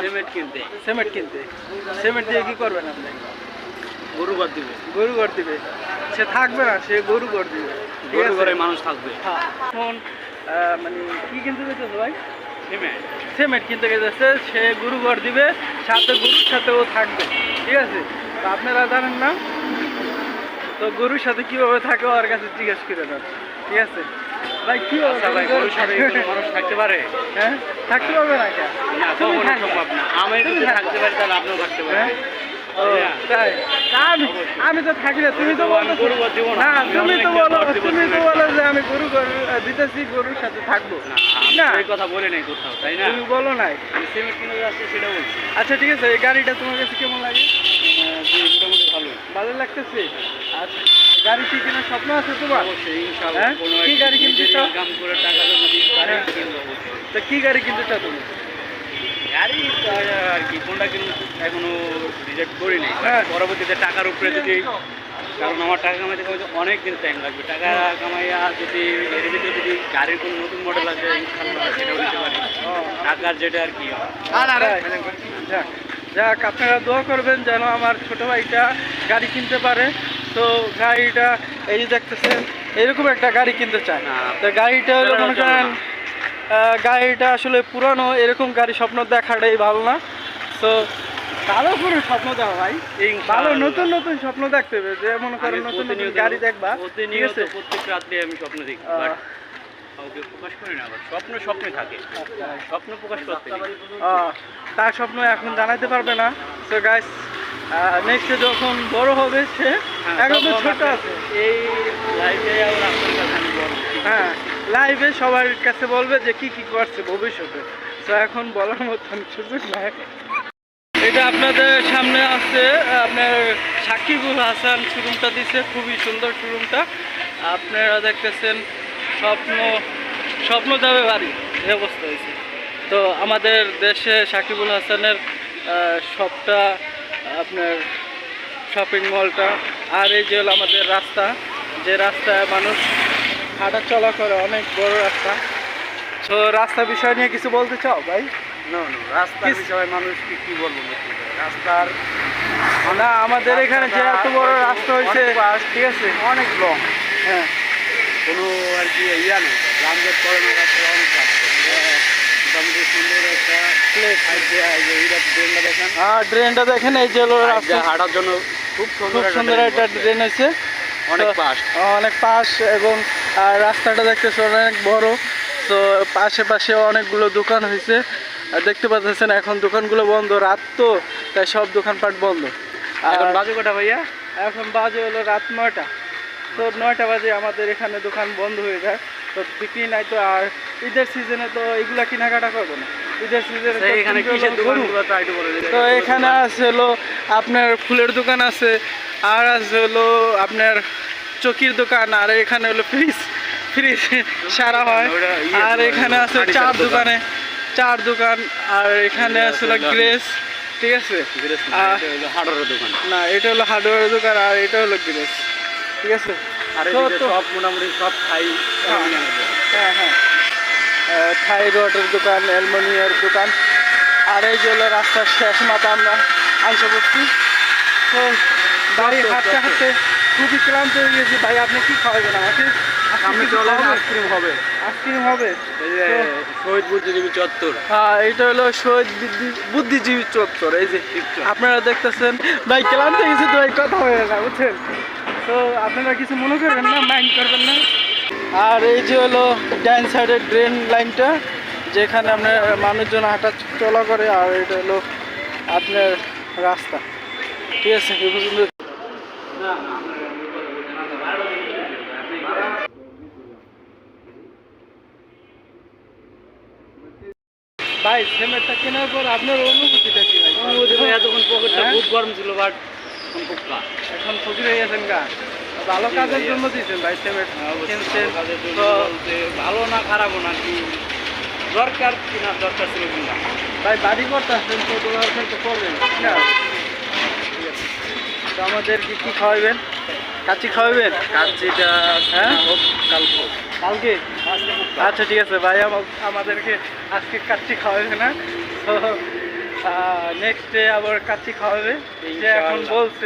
Cement কিনতে। Cement কিনতে। Cement দিয়ে কি করবেন আপনি? গরু বাদ দিবে। গরু ঘর দিবে। সে থাকবে না সে গরু ঘর দিবে। গরু ঘরে মানুষ থাকবে। হ্যাঁ। এখন মানে কি কিনতে যেতেছে ভাই? সিমেন্ট সিমেন্ট কিনতে গেছে সে গরু ঘর দিবে সাথে গরুর সাথে ও থাকবে। ঠিক আছে? আপনারা জানেন না? তো গরুর সাথে কীভাবে থাকে ওর কাছে জিজ্ঞেস করে নেন। ঠিক আছে। ভাই কি আচ্ছা ভাই সাথে মানুষ থাকতে পারে? হ্যাঁ? থাকতে পারবে না কেন? না কখনো সম্ভব না। আমি যদি থাকতে পারি তাহলে আপনিও থাকতে হ্যাঁ? পারেন আমি তো থাকি না তুমি তো বলো না। তুমি তো বলো তুমি তো বলো যে আমি গরু দিতেছি গরুর সাথে থাকব। না এই কথা বলি নাই কোথাও তাই না? তুমি বলো নাই। আমি সিমেন্ট কিনে যাচ্ছি সেটা বলছি। আচ্ছা ঠিক আছে এই গাড়িটা তোমার কাছে কেমন লাগে? ভালো লাগতেছে? গাড়ি কি কেনার স্বপ্ন আছে তোমার? অবশ্যই ইনশাআল্লাহ হ্যাঁ? কি গাড়ি কিনতে চাও? ইনকাম করে টাকা যদি গাড়ি হ্যাঁ। কিনবো তো কি গাড়ি কিনতে চাও তুমি গাড়ি আর কি কোনটা কিনুন এখনও রিজেক্ট করি নাই। হ্যাঁ। পরবর্তীতে টাকার উপরে যদি কারণ আমার টাকা কামাইতে কামাইতে অনেক দিন টাইম লাগবে। টাকা কামাইয়া যদি এর ভিতরে যদি গাড়ির কোনো নতুন মডেল আছে সেটাও নিতে পারি। টাকার যেটা আর কি? যাক। যাক আপনারা দোয়া করবেন যেন আমার ছোট ভাইটা গাড়ি কিনতে পারে। তো গাড়িটা এই দেখতেছেন এরকম একটা গাড়ি কিনতে চায়। না। তো গাড়িটা হলো মনে করেন গাড়িটা আসলে পুরানো এরকম গাড়ি স্বপ্ন দেখাটাই ভালো না। তো ভালো করে স্বপ্ন দেওয়া ভাই। ভালো নতুন নতুন স্বপ্ন দেখতে হবে। যে মনে করেন নতুন নতুন গাড়ি দেখবা ঠিক আছে? প্রত্যেক রাত্রে আমি স্বপ্ন দেখি কাউকে প্রকাশ করি না আবার স্বপ্ন স্বপ্নে থাকে। স্বপ্ন প্রকাশ করতে তার স্বপ্ন এখন জানাতে পারবে না। তো গাইস নেক্সটে যখন বড় হবে সে হ্যাঁ, এখন তো ছোট আছে। এই লাইফে আবার আপনার কাছে আমি বলব। হ্যাঁ লাইভে সবার কাছে বলবে যে কি কি করছে ভবিষ্যতে। তো এখন বলার মতন সুযোগ নাই। এটা আপনাদের সামনে আছে আপনার সাকিবুল হাসান শোরুমটা দিছে খুবই সুন্দর শোরুমটা আপনারা দেখতেছেন স্বপ্ন স্বপ্ন যাবে বাড়ি এই অবস্থা হয়েছে। তো আমাদের দেশে সাকিবুল হাসানের শপটা আপনার শপিং মলটা আর এই যে হলো আমাদের রাস্তা যে রাস্তায় মানুষ হাঁটা চলা করে অনেক বড় রাস্তা। তো রাস্তা বিষয় নিয়ে কিছু বলতে চাও ভাই? না না বিষয়ে কি বলব? রাস্তার না আমাদের এখানে যে এত বড় রাস্তা হয়েছে ঠিক আছে? অনেক লং হ্যাঁ। কোনো আর কি ইয়া নেই। যানজট করে না রাস্তায় অনেক মোটামুটি সুন্দর একটা প্লেস এইটা ট্রেনটা দেখেন। ড্রেনটা এই যে রাস্তা। হাঁটার জন্য খুব খুব সুন্দর সুন্দর একটা ড্রেন অনেক পাশ। অনেক পাশ এবং রাস্তাটা দেখতেছে অনেক বড়। তো পাশে অনেকগুলো দোকান হয়েছে। দেখতে পাচ্ছেন এখন দোকানগুলো বন্ধ রাত তো তাই সব দোকানপাট বন্ধ। এখন বাজে কটা ভাইয়া? এখন বাজে হলো রাত নয়টা। তো নয়টা বাজে আমাদের এখানে দোকান বন্ধ হয়ে যায়। তো বিক্রি নাই তো আর ঈদের সিজনে তো এগুলা কেনাকাটা করব না। ঈদের সিজনে তা এখানে আছে হলো আপনার ফুলের দোকান আছে আর আছে হলো আপনার চকির দোকান আর এখানে হলো ফ্রিজ ফ্রিজ সারা হয়। ইয়ে আর এখানে আছে চার দোকানে। চার দোকান আর এখানে আছে গ্রেস ঠিক আছে? আহ, হার্ডওয়ারের দোকান। না এটা হলো হার্ডওয়্যারের দোকান আর এটা হলো গ্রেস ঠিক আছে? আর সব মোটামুটি সব হ্যাঁ। হ্যাঁ হ্যাঁ। থাইরয়েডের দোকান অ্যালমোনিয়ার দোকান। আর এই যে হলো রাস্তার শেষ মাথা আমরা আইসা পড়ছি তো বাড়ি হাঁটতে হাঁটতে খুবই ক্লান্ত হয়ে গেছি। ভাই আপনি কি খাওয়াবেন? আমাকে সামনে চলে আইসক্রিম হবে। আইসক্রিম হবে? শহীদ বুদ্ধিজীবী চত্বর। হ্যাঁ এটা হলো শহীদ বুদ্ধিজীবী চত্বর। এই যে আপনারা দেখতেছেন। ভাই ক্লান্ত হয়ে গেছে তো ভাই কথা হয়ে না বুঝছেন? তো আপনারা কিছু মনে করবেন না মাইন্ড করবেন না? আর এই যে হলো ডাইন সাইডের ড্রেন লাইনটা যেখানে আপনার মানুষজন হাঁটা চলা করে আর এটা হলো আপনার রাস্তা। ঠিক আছে ভাই সিমেন্টটা কেনার পর আপনার অনুভূতিটা কি ভাই? অনুমতি ভাই এতক্ষণ পকেটটা হ্যাঁ? খুব গরম ছিল বাট এখন ফকির হয়ে গেছেন গা। ভালো কাজের জন্য দিয়েছেন ভাই কিনছেন। কাজের তো ভালো না খারাপও না কি দরকার কিনা দরকার ছিল কিনা? ভাই বাড়ি করতে আসছেন তো দোকান তো করবেন ঠিক ঠিক আছে। তো আমাদের কি কি খাওয়াবেন? কাচ্চি খাওয়াবেন? কাচ্চিটা হ্যাঁ? হোক কালকে। কালকে। আচ্ছা ঠিক আছে ভাই আমাদেরকে আজকে কাচ্চি খাওয়াবে না তো নেক্সট ডে আবার কাচ্চি খাওয়াবে যে এখন। বলছে